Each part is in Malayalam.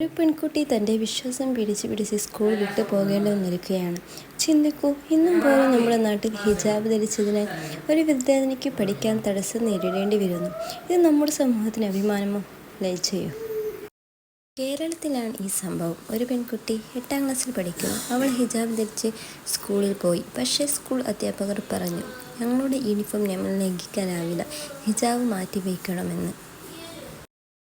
ഒരു പെൺകുട്ടി തന്റെ വിശ്വാസം പിടിച്ച് പിടിച്ച് സ്കൂൾ വിട്ടു പോകേണ്ടി വന്നിരിക്കുകയാണ് ചിന്തിക്കൂ ഇന്നും പോലെ നമ്മുടെ നാട്ടിൽ ഹിജാബ് ധരിച്ചതിനാൽ ഒരു വിദ്യാർത്ഥിനിക്ക് പഠിക്കാൻ തടസ്സം നേരിടേണ്ടി വരുന്നു. ഇത് നമ്മുടെ സമൂഹത്തിന് അഭിമാനമോ? ലയിച്ചയോ കേരളത്തിലാണ് ഈ സംഭവം. ഒരു പെൺകുട്ടി എട്ടാം ക്ലാസ്സിൽ പഠിക്കുന്നു. അവൾ ഹിജാബ് ധരിച്ച് സ്കൂളിൽ പോയി. പക്ഷേ സ്കൂൾ അധ്യാപകർ പറഞ്ഞു ഞങ്ങളുടെ യൂണിഫോം ഞങ്ങൾ ലംഘിക്കാനാവില്ല. ഹിജാബ് മാറ്റി വയ്ക്കണമെന്ന്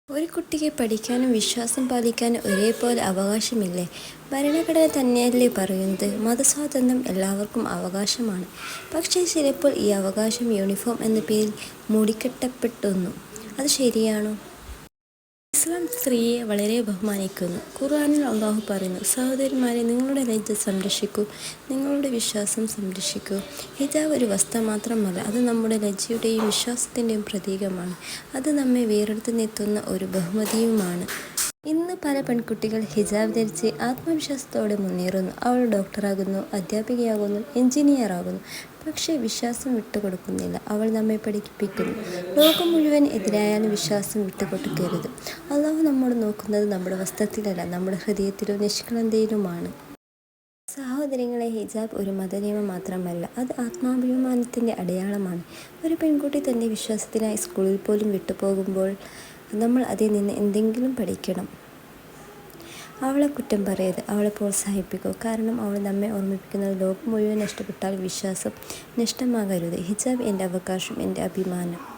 ഒരു കുട്ടിക്ക് പഠിക്കാനും വിശ്വാസം പാലിക്കാനും ഒരേപോലെ അവകാശമില്ലേ? ഭരണഘടന തന്നെയല്ലേ പറയുന്നത്. മതസ്വാതന്ത്ര്യം എല്ലാവർക്കും അവകാശമാണ്. പക്ഷേ ചിലപ്പോൾ ഈ അവകാശം യൂണിഫോം എന്ന പേരിൽ മുടിക്കെട്ടപ്പെട്ടുന്നു. അത് ശരിയാണോ? ഇസ്ലാം സ്ത്രീയെ വളരെ ബഹുമാനിക്കുന്നു. ഖുർആാനിൽ അള്ളാഹു പറയുന്നു സഹോദരിമാരെ നിങ്ങളുടെ ലജ്ജ സംരക്ഷിക്കൂ നിങ്ങളുടെ വിശ്വാസം സംരക്ഷിക്കൂ. ഹിജാബ് ഒരു വസ്ത്രം മാത്രമല്ല അത് നമ്മുടെ ലജ്ജയുടെയും വിശ്വാസത്തിന്റെയും പ്രതീകമാണ്. അത് നമ്മെ വേറെടുത്ത് നിർത്തുന്ന ഒരു ബഹുമതിയുമാണ്. ഇന്ന് പല പെൺകുട്ടികൾ ഹിജാബ് ധരിച്ച് ആത്മവിശ്വാസത്തോടെ മുന്നേറുന്നു. അവൾ ഡോക്ടറാകുന്നു അധ്യാപികയാകുന്നു എഞ്ചിനീയർ ആകുന്നു പക്ഷേ വിശ്വാസം വിട്ടുകൊടുക്കുന്നില്ല. അവൾ നമ്മെ പഠിപ്പിക്കുന്നു. ലോകം മുഴുവൻ എതിരായാലും വിശ്വാസം വിട്ടുകൊടുക്കരുത്. അള്ളാഹു നമ്മോട് നോക്കുന്നത് നമ്മുടെ വസ്ത്രത്തിലല്ല നമ്മുടെ ഹൃദയത്തിലോ നിഷ്കളന്തയിലുമാണ് സഹോദരങ്ങളെ ഹിജാബ് ഒരു മതനിയമം മാത്രമല്ല അത് ആത്മാഭിമാനത്തിന്റെ അടയാളമാണ്. ഒരു പെൺകുട്ടി തന്റെ വിശ്വാസത്തിനായി സ്കൂളിൽ പോലും വിട്ടുപോകുമ്പോൾ നമ്മൾ അതിൽ നിന്ന് എന്തെങ്കിലും പഠിക്കണം. അവളെ കുറ്റം പറയരുത്. അവളെ പ്രോത്സാഹിപ്പിക്കൂ. കാരണം അവൾ നമ്മെ ഓർമ്മിപ്പിക്കുന്നത് ലോകം മുഴുവൻ നഷ്ടപ്പെട്ടാൽ വിശ്വാസം നഷ്ടമാകരുത്. ഹിജാബ് എന്റെ അവകാശം എന്റെ അഭിമാനം.